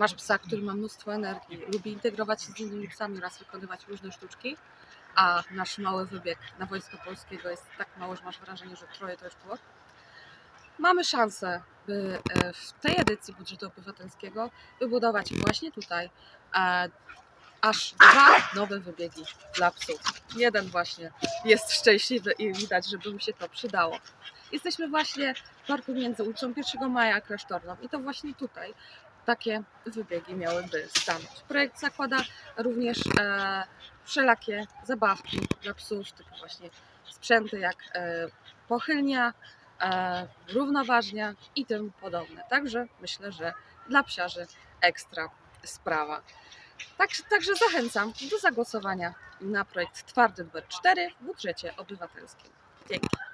masz psa, który ma mnóstwo energii, lubi integrować się z innymi psami oraz wykonywać różne sztuczki, a nasz mały wybieg na Wojsko Polskiego jest tak mały, że masz wrażenie, że troje to już było, mamy szansę, by e, w tej edycji budżetu obywatelskiego wybudować właśnie tutaj e, aż dwa nowe wybiegi dla psów. Jeden właśnie jest szczęśliwy i widać, żeby mu się to przydało. Jesteśmy właśnie w parku między ulicą 1 Maja a Klasztorną i to właśnie tutaj takie wybiegi miałyby stanąć. Projekt zakłada również e, wszelakie zabawki dla psów, typu właśnie sprzęty jak e, pochylnia, e, równoważnia i tym podobne. Także myślę, że dla psiarzy ekstra sprawa. Tak, także zachęcam do zagłosowania na projekt Twardy Numer 4 w budżecie obywatelskim. Dzięki.